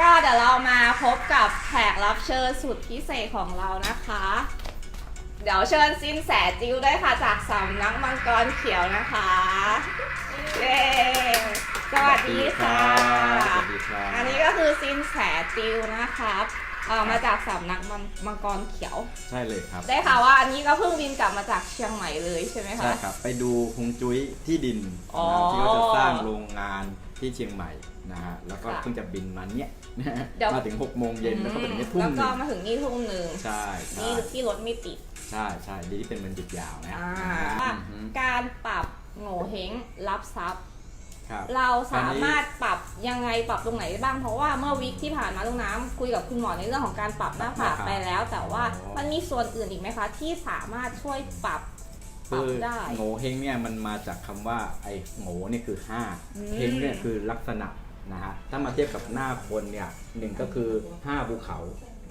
ก็เดี๋ยวเรามาพบกับแขกรับเชิญสุดพิเศษของเรานะคะ เดี๋ยวเชิญซินแสจิวด้วยค่ะจากสำนักมังกรเขียวนะคะเย้สวัสดีค่ะ สวัสดีครับอันนี้ก็คือซินแสจิวนะครับเอ่อมาจากสำนักมังมังกรเขียว ใช่เลยครับได้ข่าวว่าอันนี้ก็เพิ่งบินกลับมาจากเชียงใหม่เลยใช่ไหมคะ ใช่ครับ ไปดูฮงจุ้ยที่ดินอ๋อนะที่เขาจะสร้างโรงงาน ที่เชียงใหม่นะฮะแล้วก็ค่ะเพิ่งจะบินมาเนี้ยนะฮะเดี๋ยว มาถึง6โมงเย็นแล้วก็ไปถึงเนี่ยทุ่มแล้วหก็นึ่งมาถึงนี่ทุ่มหนึ่งใช่ใช่นี่ที่รถไม่ติดใช่ใช่ดีที่เป็นวันหยุดยาวนะอ่าอือฮึการปรับโง่เฮงรับทรัพย์ ครับ เราสาอันนี้มารถปรับยังไงปรับตรงไหนได้บ้างเพราะว่าเมื่อวิคที่ผ่านมาลุงน้ำคุยกับคุณหมอในเรื่องของการปรับหน้าผากไปแล้ว แต่ว่ามันมีส่วนอื่นอีกไหมคะ ที่สามารถช่วยปรับ ปรัคืบอได้ โง่เฮงเนี่ยมันมาจากคำว่าไอ้โง่เนี่ยคืออืม5เฮงเนี่ยคือลักษณะนะฮะถ้ามาเทียบกับหน้าคนเนี่ยหนึ่งก็คือ5ภูเขา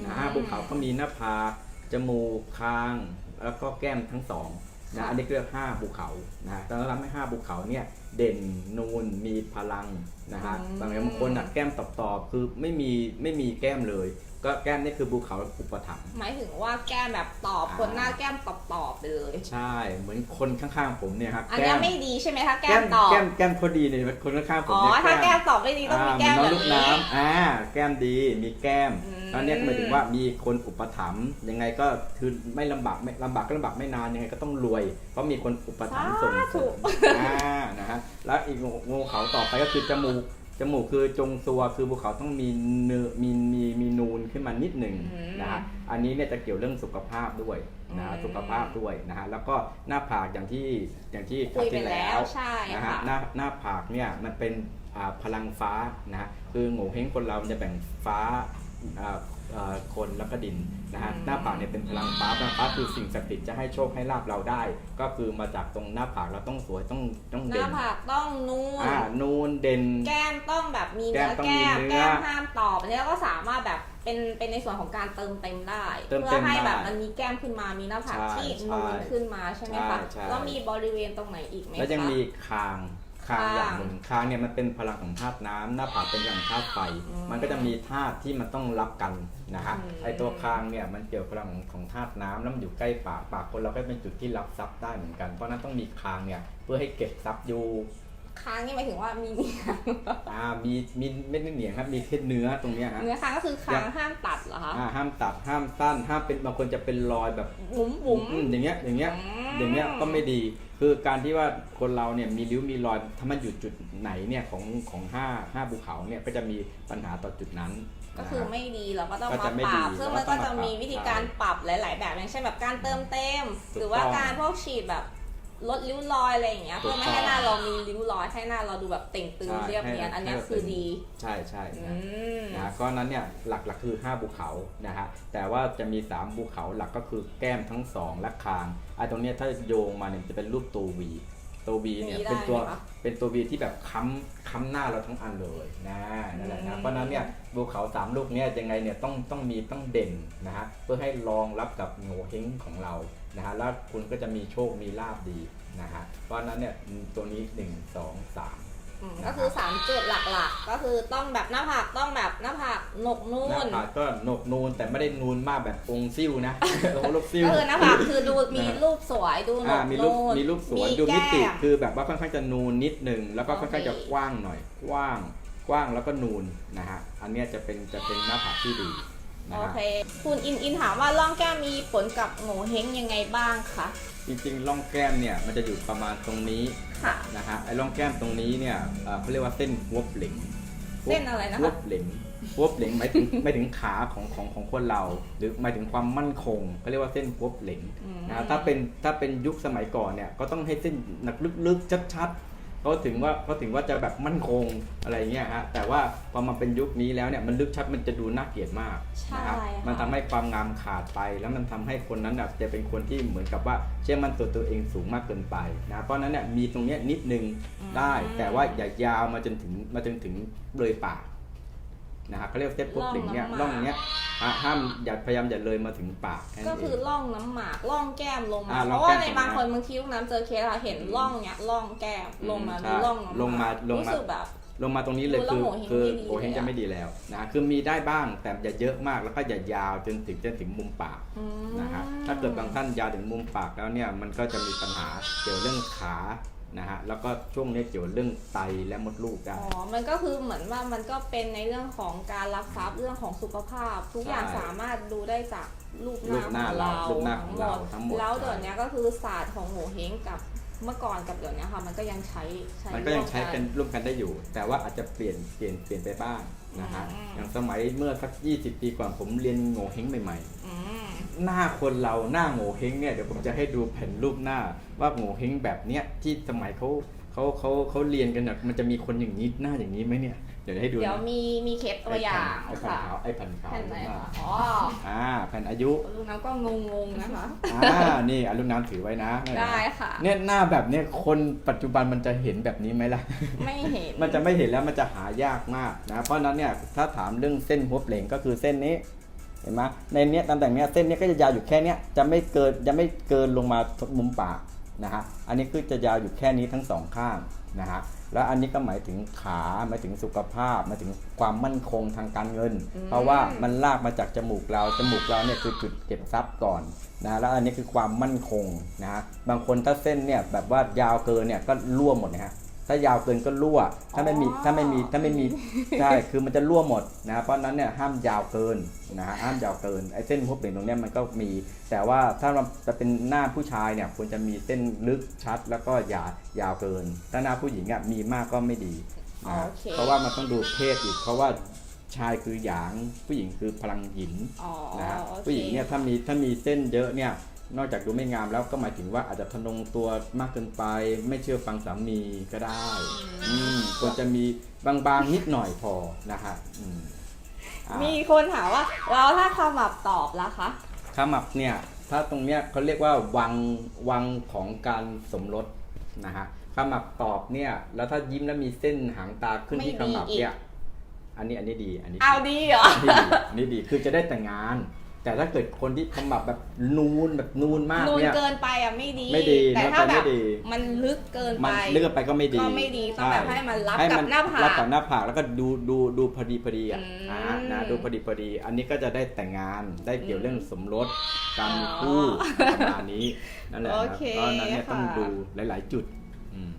นะห้าภูเขาก็มีหน้าผากจมูกคาง แล้วก็แก้มทั้งสองนะอันนี้เรียกห้าภูเขานะฮะแต่เราทำให้ห้าภูเขาเนี่ยเด่นนูนมีพลังนะฮะอืมบางบางคนอะแก้มตอบๆคือไม่มีไม่มีแก้มเลย ก็แก้มนี่คือภูเขาอุปถัมภ์หมายถึงว่าแก้มแบบตอบอ่าคนหน้าแก้มตอบตอบๆไปเลย ใช่ เหมือนคนข้างๆผมเนี่ยครับอันเนี้ยไม่ดีใช่ไหมคะแก้แก้มมตอบ แก้มแก้มเขาดีเนี่ยคนข้างๆผมอ๋อ เนี่ยถ้าแก้มตอบไม่ดีต้องมีอ่าแก้มเหแบอนน้องบลูกนี้ น้ำอ่า แก้มดี มีแก้มอืม แล้วเนี่ยหมายถึงว่ามีคนอุปถัมภ์ยังไงก็คือไม่ลำบากไม่ลำบากก็ลำบากไม่นานยังไงก็ต้องรวย เพราะมีคนอุปถัมภ์ส่งเสริมอ่านะฮะแล้วอีกงูเขาต่อไปก็คือจมูก จมูกคือจงซัวคือภูเขาต้องมีเนื้อมีมีมีนูนขึ้นมานิดหนึ่งอืมนะฮะอันนี้เนี่ยจะเกี่ยวเรื่องสุขภาพด้วยนะฮะอืม สุขภาพด้วยนะฮะแล้วก็หน้าผากอย่างที่อย่างที่คุยไปที่แล้วใช่นะฮะค่ะ หน้าหน้าผากเนี่ยมันเป็นอ่าพลังฟ้านะฮะคือโง่เฮงคนเรามันจะแบ่งฟ้าอ่าอ่า คนแล้วก็ดินนะฮะอืมหน้าผากเนี่ยเป็นพลังฟ้าพลังฟ้าคือสิ่งศักดิ์สิทธิ์จะให้โชคให้ลาบเราได้ ก็คือมาจากตรงหน้าผากเราต้องสวยต้องต้องหเด่น้าน ผากต้องนูนอ่านูนเด่น แก้มต้องแบบมีเนื้อแก้แก้มมต้องมีเนื้อแก้มห้ามตอบอันนี้เราก็สามารถแบบเป็นเป็นในส่วนของการเติมเต็มได้เติมเพื่เต็อมให้แบบได้มันมีแก้มขึ้นมามีหน้าผากใช่ที่ใช่นูนขึ้นมาใช่ไหมคะใช่ใช่ แล้วมีบริเวณตรงไหนอีกไหมคะ แล้วยังมีคาง คางคางอย่างหนึ่งคางเนี่ยมันเป็นพลังของธาตุน้ำหน้าผากเป็นอย่างธาตุไฟอืมมันก็จะมีธาตุที่มันต้องรับกันนะฮะอืมไอตัวคางเนี่ยมันเกี่ยวกับพลังของของธาตุน้ำแล้วมันอยู่ใกล้ปากปากคนเราก็เป็นจุดที่รับทรัพย์ได้เหมือนกันเพราะฉะนั้นต้องมีคางเนี่ยเพื่อให้เก็บทรัพย์อยู่ ค้างนี่หมายถึงว่ามีเนื้ออ่ามีมีไม่ได้เหนียงครับ มีแค่เนื้อตรงเนี้ยฮะ เนื้อค้างก็คือค้างห้ามตัดเหรอคะอ่าห้ามตัดห้ามสั้นห้ามเป็นบางคนจะเป็นรอยแบบบุ๋มบุ๋ม อืมอย่างเงี้ยอย่างเงี้ยมอย่างเงี้ยก็ไม่ดี คือการที่ว่าคนเราเนี่ยมีริ้วมีรอยถ้ามันอยู่จุดไหนเนี่ยของของห้าห้าภูเขาเนี่ยก็จะมีปัญหาต่อจุดนั้นก็คือไม่ดีเราก็ต้องก็มาจะไม่ปดีรับซึ่งมันเราก็ก็ต้องจะมามีวิธีการปรับหลาย ๆ แบบอย่างเช่นแบบการเติมเต็ม ถูกหรือว่าต้องการพวกฉีดแบบ ลดริ้วรอยอะไรอย่างเงี้ยถูเพื่กอไม่ต้องให้หน้าเรามีริ้วรอยให้หน้าเราดูแบบเต่งตึงใช่เรียบเนียนให้อันเนี้ยให้คือดี ใช่ใช่อืนะมนะก็นั้นเนี่ยหลักๆคือ 5 ภูเขานะฮะแต่ว่าจะมี 3 ภูเขาหลักก็คือแก้มทั้งสองและคางไอ้ตรงเนี้ยถ้าโยงมาเนี่ยจะเป็นรูปตัววีตัววีเนี่ยวีได้เป็นตัวไหมคะเป็นตัววีที่แบบค้ำค้ำหน้าเราทั้งอันเลยนะนั่นแหละอืนะมเพราะฉะนั้นเนี่ยภูเขาสามลูกเนี่ยยังไงเนี่ยต้องต้องมีต้องเด่นนะฮะเพื่อให้รองรับกับโงเฮงของเรา นะฮะแล้วคุณก็จะมีโชคมีลาบดีนะฮะเพราะฉะนั้นเนี่ยตัวนี้หนึ่งสองสามอืมนะครับก็คือสามจุดหลักๆ ก็คือต้องแบบหน้าผากต้องแบบหน้าผากหนกนูหน้าน ผากก็หนกนูนแต่ไม่ได้นูนมากแบบองค์ซิ่วนะ โอ้ลูกซิ่ว ก็คือหน้าผากคือดูมีนะฮะรูปสวยดูหนอ่ากมีรูนูปนมีรูปสวยมีดูมิติแก้มคือแบบว่าค่อนข้างจะนูนนิดหนึ่งแล้วก็ค่อนข้างจะโอเค กว้างหน่อย กว้างกว้างแล้วก็นูนนะฮะอันเนี้ยจะเป็นจะเป็นหน้าผากที่ดี นะโอฮะ เค คุณอินอินถามว่าร่องแก้มมีผลกับโง่เฮงยังไงบ้างคะ จริงๆร่องแก้มเนี่ยมันจะอยู่ประมาณตรงนี้ค่ะ นะฮะไอ้ร่องแก้มตรงนี้เนี่ยเอ่อเขาเรียกว่าเส้นหัวเหล็งเส้นอะไรนะคะ หัวเหล็งหัวเหล็งหมายถึงหมายถึงขาของของของคนเรา หรือหมายถึงความมั่นคงเขาเรียกว่าเส้นหัวเหล็งอืมนะฮะถ้าเป็นถ้าเป็นยุคสมัยก่อนเนี่ยก็ต้องให้เส้นหนักลึกๆชัดๆ เขาถึงว่าเขาถึงว่าจะแบบมั่นคงอะไรเงี้ยฮะแต่ว่าพอมาเป็นยุคนี้แล้วเนี่ยมันลึกชัดมันจะดูน่าเกลียดมากใช่นะครับค่ะ มันทำให้ความงามขาดไปแล้วมันทำให้คนนั้นแบบจะเป็นคนที่เหมือนกับว่าเชื่อมั่นตัวตัวเองสูงมากเกินไปนะเพราะฉะนั้นเนี่ยมีตรงเนี้ยนิดนึงได้ แต่ว่าอย่ายาวมาจนถึงมาจนถึงเลยปาก นะครับเขาเรียกเส้นพวกหลิงเนี่ยร่องเนี้ยฮะห้ามอย่าพยายามอย่าเลยมาถึงปากแค่นั้นก็เองคือร่องน้ำหมากร่องแก้มลงมา อ่าเพร่องราะว่าแก้มในตรงบางนั้นคนบางทีลูกน้ำเจอเคสอะเห็นร่องเนี้ยร่องแก้มลงมาอืมมีร่องใช่น้ำหลงมาลงมารู้สึกแบบ ลงมาตรงนี้เลยดูคือแล้วโงเห้งคือไม่ดีโงเฮงเลยอะจะไม่ดีแล้วนะคือมีได้บ้างแต่อย่าเยอะมากแล้วก็อย่ายาวจนถึงจนถึงมุมปากอืม นะฮะถ้าเกิดบางท่านยาวถึงมุมปากแล้วเนี่ยมันก็จะมีปัญหาเกี่ยวเรื่องขา นะฮะแล้วก็ช่วงนี้เกี่ยวเรื่องไตและมดลูกได้ อ๋อ มันก็คือเหมือนว่ามันก็เป็นในเรื่องของการรับทรัพย์เรื่องของสุขภาพ ทุกอย่างใช่สามารถดูได้จากรูปหรูน้าปหขน้าองเราเรารูปหน้าของเราทั้งหมดแล้วใช่เดี๋ยวนี้ก็คือศาสตร์ของโหเฮงกับเมื่อก่อนกับเดี๋ยวนี้ค่ะมันก็ยังใช้ใช้มันก็ยังใช้ร่วกันร่วมกันได้อยู่ แต่ว่าอาจจะเปลี่ยนเปลี่ยนเปลี่ยนไปบ้างนะฮะอืมอย่างสมัยเมื่อสัก 20 ปีก่อนผมเรียนโงเฮงใหม่ๆอืม หน้าคนเราหน้าโง่เฮงเนี่ยเดี๋ยวผมจะให้ดูแผ่นรูปหน้าว่าโง่เฮงแบบเนี้ยที่สมัยเขาเขาเขาเขาเรียนกันเนี่ยมันจะมีคนอย่างนี้หน้าอย่างนี้ไหมเนี่ยเดี๋ยวให้ดูเดี๋ยวนะมีมีเคสตัวอย่างไอ้แผ่นค่ะขาวไอ้แผ่นขาวแผ่นไหนหน้าคะอ๋ออ่าแผ่นอายุลูกน้ำก็งงๆนะคะ อ่านี่อารุน้ำถือไว้นะได้ค่ะ เนี่ยหน้าแบบเนี้ยคนปัจจุบันมันจะเห็นแบบนี้ไหมล่ะ ไม่เห็นมันจะไม่เห็นแล้วมันจะหายากมากนะ เพราะฉะนั้นเนี่ยถ้าถามเรื่องเส้นหัวเปล่งก็คือเส้นนี้เห็นไหมในเนี้ยตำแหน่งเนี้ยเส้นเนี้ยก็จะยาวอยู่แค่เนี้ยจะไม่เกินจะไม่เกินลงมามุมปากนะฮะอันนี้คือจะยาวอยู่แค่นี้ทั้งสองข้างนะฮะแล้วอันนี้ก็หมายถึงขาหมายถึงสุขภาพหมายถึงความมั่นคงทางการเงิน เพราะว่ามันลากมาจากจมูกเราจมูกเราเนี่ยคือจุดเก็บทรัพย์ก่อนนะแล้วอันนี้คือความมั่นคงนะฮะบางคนถ้าเส้นเนี่ยแบบว่ายาวเกินเนี่ยก็ร่วมหมดนะฮะ ถ้ายาวเกินก็รั่ว ถ้าไม่มีถ้าไม่มีถ้าไม่มีใช่คือมันจะรั่วหมดนะเพราะฉะนั้นเนี่ยห้ามยาวเกินนะฮะห้ามยาวเกินไอ้เส้นหัวเปล่งตรงเนี้ยมันก็มี แต่ว่าถ้าเราจะเป็นหน้าผู้ชายเนี่ยควรจะมีเส้นลึกชัดแล้วก็อย่ายาวเกิน ถ้าหน้าผู้หญิงอะมีมากก็ไม่ดีนะฮะโอเคเพราะว่ามันต้องดูเพศอีก เพราะว่าชายคือหยางผู้หญิงคือพลังหยินอ๋อนะฮะโอคผู้หญิงเนี่ยถ้ามีถ้ามีเส้นเยอะเนี่ย นอกจากดูไม่งามแล้วก็หมายถึงว่าอาจจะทะนงตัวมากเกินไป ไม่เชื่อฟังสามีก็ได้ อืมควรจะมีบางๆนิดหน่อยพอนะฮะอืมอ่ามีคนถามว่าแล้วถ้าขมับตอบล่ะคะ ขมับเนี่ย ถ้าตรงเนี้ยเขาเรียกว่าวังวังของการสมรสนะฮะขมับตอบเนี่ย แล้วถ้ายิ้มแล้วมีเส้นหางตาขึ้นที่ขไม่ดีมับอีกเนี่ย อันนี้อันนี้ดี อันนี้เอาดีเหรอ อันนี้ดีอันนี้ดีคือจะได้แต่งงาน แต่ถ้าเกิดคนที่ขมับแบบนูนแบบนูนมากนูนเนี่ย เกินไปอะไม่ดี ไม่ดีแต่นะถ้าแต่แบไม่บดี มันลึกเกินมัไป นเลือกไปก็ไม่ดีก็ไม่ดีต้องแบบให้มันรับให้กับหน้าผากรับกับหน้าผากแล้วก็ดูดูดูพอดีพอดีอะอืมอ่านะดูพอดีพอดี อันนี้ก็จะได้แต่งงานได้เกี่ยวเรื่องสมรสการมีอ๋อคู่ประมาณนี้นั่นแหละโอนะเคเพราะฉะนั้นเนี่ยค่ะ ต้องดูหลาย ๆ จุดอืม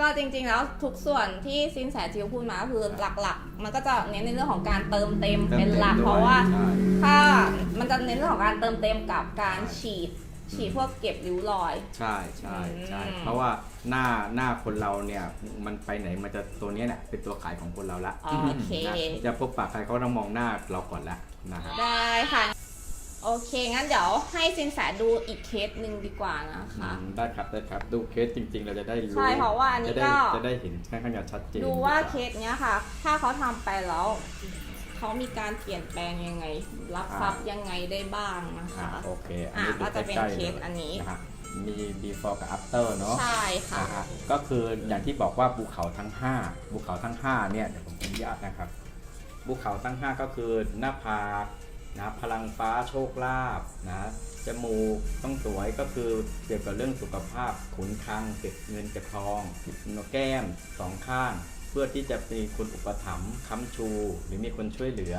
ก็จริงๆแล้วทุกส่วนที่ซินแสจิวพูดมาก็คือหลักๆ มันก็จะเน้นในเรื่องของการเติมเต็มเป็นหลักเติมเต็มด้วยเพราะว่าใช่ถ้ามันจะเน้นเรื่องของการเติมเต็มกับการฉีดฉีดพวกเก็บริ้วรอย ใช่ใช่ใช่อืมเพราะว่าหน้าหน้าคนเราเนี่ยมันไปไหนมันจะตัวเนี้ยเนี่ยเป็นตัวขายของคนเราละโอเคนะจะพบปากใครเขาต้องมองหน้าเราก่อนละนะฮะได้ค่ะ โอเค งั้นเดี๋ยวให้ซินแสดูอีกเคสหนึ่งดีกว่านะคะ อืมได้ครับได้ครับดูเคสจริง ๆ เราจะได้รู้ใช่เพราะว่าอันนี้จะได้ก็ จะได้เห็นค่อนข้างจะชัดเจนดูว่าเคสเนี้ยค่ะ ถ้าเขาทำไปแล้วเขามีการเปลี่ยนแปลงยังไง รับทรัพย์ยังไงได้บ้างนะอ่าคะ โอเค อันอะนี้ดูก็จะเป็นใกล้ๆเคสลยอันนี้ะฮะมี before กับ after เนาะ ใช่ค่ะ นะฮะก็คืออย่างที่บอกว่าภูเขาทั้ง 5 ภูเขาทั้ง5เนี่ยเดี๋ยวผมขออนุญาตนะครับ ภูเขาทั้ง 5 ก็คือหน้าผาก นะพลังฟ้าโชคลาภนะจมูกต้องสวยก็คือเกี่ยวกับเรื่องสุขภาพขุนคลังเก็บเงินเก็บทองโนแก้มสองข้าง เพื่อที่จะมีคนอุปถัมภ์ค้ำชู หรือมีคนช่วยเหลือ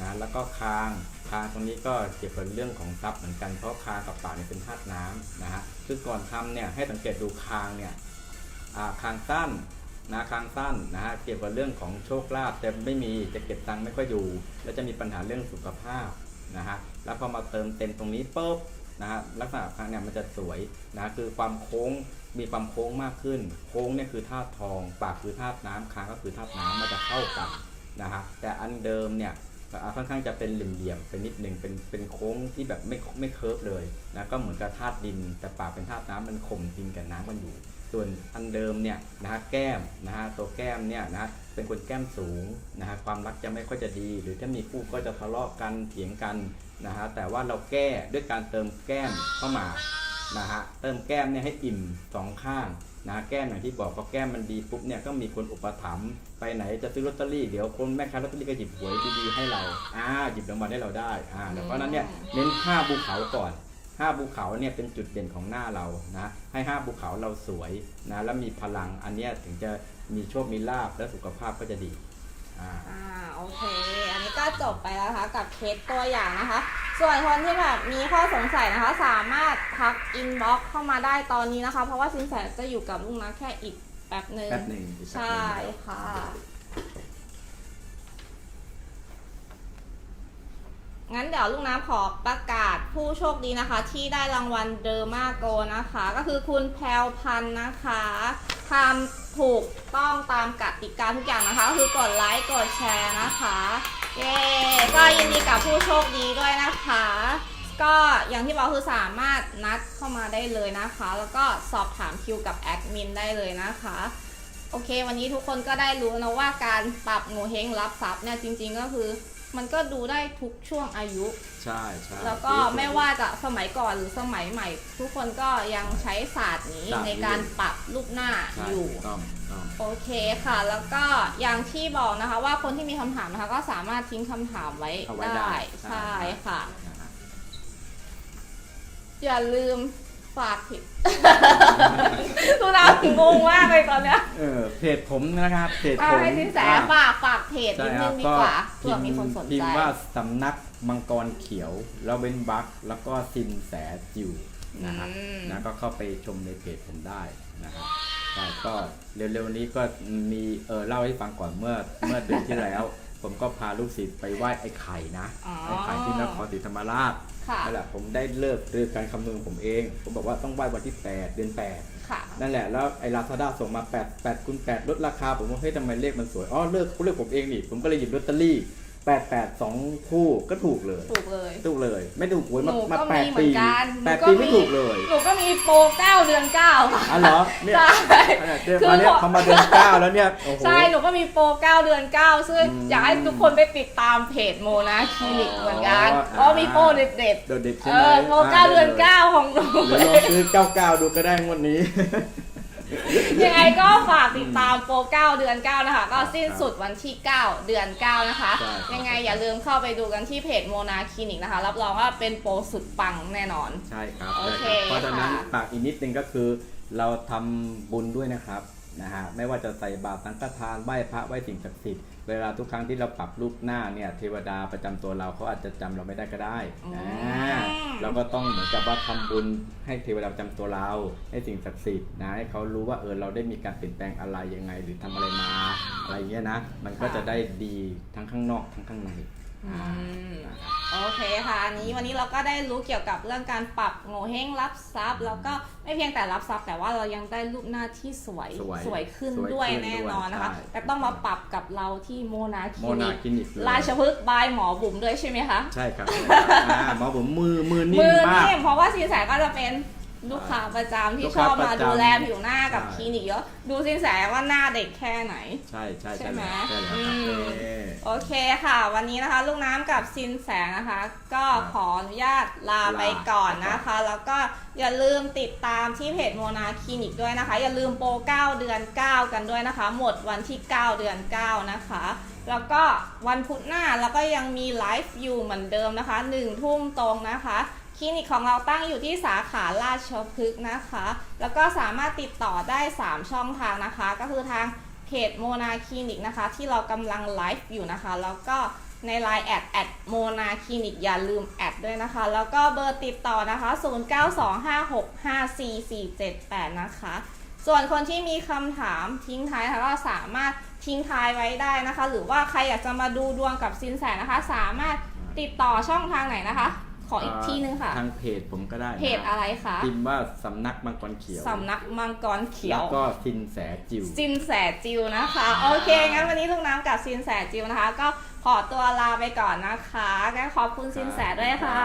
นะแล้วก็คางคางตรงนี้ก็เกี่ยวกับเรื่องของทรัพย์เหมือนกันเพราะคางกับปากเนี่ยเป็นธาตุน้ำนะฮะคือก่อนทำเนี่ยให้สังเกตดูคางเนี่ยคางสั้น นะคางสั้นนะฮะเกี่ยวกับเรื่องของโชคลาภแต่ไม่มีจะเก็บตังค์ไม่ค่อยอยู่ แล้วจะมีปัญหาเรื่องสุขภาพนะฮะแล้วพอมาเติมเต็มตรงนี้ปุ๊บนะฮะลักษณะคางเนี่ยมันจะสวยนะคือความโค้งมีความโค้งมากขึ้น โค้งเนี่ยคือธาตุทอง ปากคือธาตุน้ำคางก็คือธาตุน้ำมันจะเข้ากันนะฮะแต่อันเดิมเนี่ยค่อนข้างจะเป็นเหลี่ยมๆเป็นนิดหนึ่งเป็นเป็นโค้งที่แบบไม่ไม่เคิร์ฟเลยนะก็เหมือนกับธาตุดิน แต่ปากเป็นธาตุน้ำมันข่มดินกับน้ำกันอยู่ ส่วนอันเดิมเนี่ยนะฮะแก้มนะฮะตัวแก้มเนี่ยนะเป็นคนแก้มสูงนะฮะความรักจะไม่ค่อยจะดี หรือถ้ามีคู่ก็จะทะเลาะกันเถียงกันนะฮะแต่ว่าเราแก้ด้วยการเติมแก้มเข้ามานะฮะเติมแก้มเนี่ยให้อิ่มสองข้างนะแก้มอย่างที่บอกพอแก้มมันดีปุ๊บเนี่ยก็มีคนอุปถัมภ์ไปไหนจะซื้อลอตเตอรี่เดี๋ยวคนแม่ค้าลอตเตอรี่ก็หยิบหวยดีๆให้เราอ่าหยิบรางวัลให้เราได้อ่าเพราะนั้นเนี่ยเน้นห้าภูเขาก่อน ห้าภูเขาเนี่ยเป็นจุดเด่นของหน้าเรานะให้ห้าภูเขาเราสวยนะแล้วมีพลังอันเนี้ยถึงจะมีโชคมีลาบและสุขภาพก็จะดีอ่า อ่าโอเค อันนี้ก็จบไปแล้วนะคะกับเคสตัวอย่างนะคะ ส่วนคนที่แบบมีข้อสงสัยนะคะ สามารถทักอินบ็อกเข้ามาได้ตอนนี้นะคะ เพราะว่าสินแสจะอยู่กับลุงนะแค่อีกแป๊บหนึ่งแป๊บหนึ่งอีกแป๊บหนึ่ง ใช่ค่ะ งั้นเดี๋ยวลูกน้ำขอประกาศผู้โชคดีนะคะ ที่ได้รางวัลเดอร์มาโกนะคะ ก็คือคุณแพลวพันธ์นะคะทำถูกต้องตามกติกาทุกอย่างนะคะก็คือกดไลค์กดแชร์นะคะเย้ก็ยินดีกับผู้โชคดีด้วยนะคะ ก็อย่างที่บอกคือสามารถนัดเข้ามาได้เลยนะคะ แล้วก็สอบถามคิวกับแอดมินได้เลยนะคะโอเค วันนี้ทุกคนก็ได้รู้นะว่าการปรับโงเฮงรับทรัพย์เนี่ยจริง ๆ ก็คือ มันก็ดูได้ทุกช่วงอายุ ใช่ใช่แล้วก็ไม่ว่าจะสมัยก่อนหรือสมัยใหม่ ทุกคนก็ยังใช้ศาสตร์นี้ศาสตร์นี้ในการปรับรูปหน้าใช่อยู่ถูกต้องถูกต้องโอเคค่ะ แล้วก็อย่างที่บอกนะคะ ว่าคนที่มีคำถามนะคะ ก็สามารถทิ้งคำถามไว้เอาไว้ได้ได้ใช่ค่ะนะฮะอย่าลืม ฝากผิดทุกท่านงงมากเลยตอนเนี้ยเออเพจผมนะครับเพจเอาผมให้สินแสอ่าฝากฝากเพจใช่นิดคนึรับงดีก็กว่าพิเผื่อมพ์มีคนสนพิมใจ พ์ว่าสำนักมังกรเขียว แล้วเว้นบักแล้วก็ซินแสจิวนะครับอืม นะก็เข้าไปชมในเพจผมได้นะครับได้ก็เร็วๆนี้ก็มีเออเล่าให้ฟังก่อนเมื่อเมื่อเดือนที่แล้ว ผมก็พาลูกศิษย์ไปไหว้ไอ้ไข่นะ อ๋อ ไอ้ไข่ที่นครศรีธรรมราชค่ะ นั่นแหละผมได้เลิกเรื่องการคำนวณของผมเอง ผมบอกว่าต้องไหว้วันที่ 8 เดือน8ค่ะนั่นแหละแล้วไอ้ลาซาด้าส่งมา 8 8คูณ8ลดราคา ผมว่าเฮ้ยทำไมเลขมันสวย อ๋อเลิกเลือกผมเองนี่ ผมก็เลยหยิบลอตเตอรี่ 8 8 2คู่ก็ถูกเลย ถูกเลยถูกเลย ไม่ถูกหวยมาหนูมาก็แปมีดเหมืปีอนกันแปดหนูก็ปีไม่มีถูกเลยหนูก็มีโปรเก้าเดือนเก้าค่ะอ๋อเหรอเนี่ยใช่อันเนี้ยเดี๋ยวคือ มาเนี่ยพอพอมาเดือนเก้าแล้วเนี่ยโอ้โห ใช่ หนูก็มีโปรเก้าเดือนเก้าซึ่งอืมอยากให้ทุกคนไปติดตามเพจโมนะคลินิกเหมือนกันอ๋อเพราะมีโปรเด็ดโดดเด็ดๆใช่เอไหมอโปรเก้าเดือนเก้าของหนูเดี๋ยวลองซื้อเก้าเก้าดูก็ได้งวดนี้ ยังไงก็ฝากติดตามโปรเก้าเดือนเก้านะคะ ก็สิ้นสุดวันที่ 9 เดือน 9 นะคะ ใช่ยังไงอย่าลืมเข้าไปดูกันที่เพจโมนาคลินิกนะคะ รับรองว่าเป็นโปรสุดปังแน่นอน ใช่ครับโอเคใช่ครับเพราะฉะนั้นค่ะ ฝากอีกนิดนึงก็คือ เราทำบุญด้วยนะครับ นะฮะไม่ว่าจะใส่บาตรสังฆทานไหว้พระไหว้สิ่งศักดิ์สิทธิ์เวลาทุกครั้งที่เราปรับรูปหน้าเนี่ยเทวดาประจำตัวเราเขาอาจจะจำเราไม่ได้ก็ได้อ่าเราก็ต้องเหมือนกับว่าทำบุญให้เทวดาประจำตัวเราให้สิ่งศักดิ์สิทธิ์นะให้เขารู้ว่าเออเราได้มีการเปลี่ยนแปลงอะไรยังไง หรือทำอะไรมาอะไรเงี้ยนะมันก็จะได้ดีทั้งข้างนอกทั้งข้างใน อือ่ามนะครับโอเคค่ะอันนี้วันนี้เราก็ได้รู้เกี่ยวกับเรื่องการปรับโงเฮงรับทรัพย์แล้วก็ไม่เพียงแต่รับทรัพย์ แต่ว่าเรายังได้รูปหน้าที่สวยสวยขึ้นสวยด้วยขึ้นแน่นอนนะคะ ด้วยใช่ แต่ต้องมาปรับกับเราที่โมนาคโมลินานิกคลินิกเลยราชพฤกษ์บายหมอบุ๋มด้วยใช่ไหมคะ ใช่ครับใช่ครับอ่าหมอผมมือมือนิ่มืมอมาก นี่เพราะว่าสินแสก็จะเป็น ลูกค้าประจำที่ลูกชค้าอบมาประจำดูแลผิวหน้ากับใช่ คลินิกเยอะ ดูสินแสว่าหน้าเด็กแค่ไหน ใช่ใช่ใช่ใช่ไหมแล้วใช่แล้วอืครับมเอ่โอเคค่ะ วันนี้นะคะ ลูกน้ำกับซินแสนะคะ ก็ครับขออนุญาตลาลาไปก่อนไปก่อนนะคะ แล้วก็อย่าลืมติดตามที่เพจโมนาคลินิกด้วยนะคะ อย่าลืมโปร 9 เดือน 9 กันด้วยนะคะ หมดวันที่ 9 เดือน 9 นะคะ แล้วก็วันพุธหน้าแล้วก็ยังมีไลฟ์อยู่เหมือนเดิมนะคะ1ทุ่มตรงนะคะค ลินิกของเราตั้งอยู่ที่สาขาราชพฤกษ์นะคะ แล้วก็สามารถติดต่อได้ 3 ช่องทางนะคะ ก็คือทางเพจโมนาคลินิกนะคะ ที่เรากำลังไลฟ์อยู่นะคะ แล้วก็ใน Line แอดแอดโมนาคลินิกอย่าลืมแอดด้วยนะคะ แล้วก็เบอร์ติดต่อนะคะ 0925654478 นะคะ ส่วนคนที่มีคำถามทิ้งท้ายนะคะก็สามารถทิ้งท้ายไว้ได้นะคะ หรือว่าใครอยากจะมาดูดวงกับซินแสนะคะ สามารถติดต่อช่องทางไหนนะคะ ออีกทีนึงค่ะ ทางเพจผมก็ได้นเพจอะไรคะพิมพ์ว่าสำนักมังกรเขียวสำนักมังกรเขียแล้ววก็สินแสจิวซินแสจิวนะคะ โอเค งั้นวันนี้ลูกน้ำกับซินแสจิวนะคะ ก็ขอตัวลาไปก่อนนะคะงั้นขอบคุณซินแสด้วยค่ะ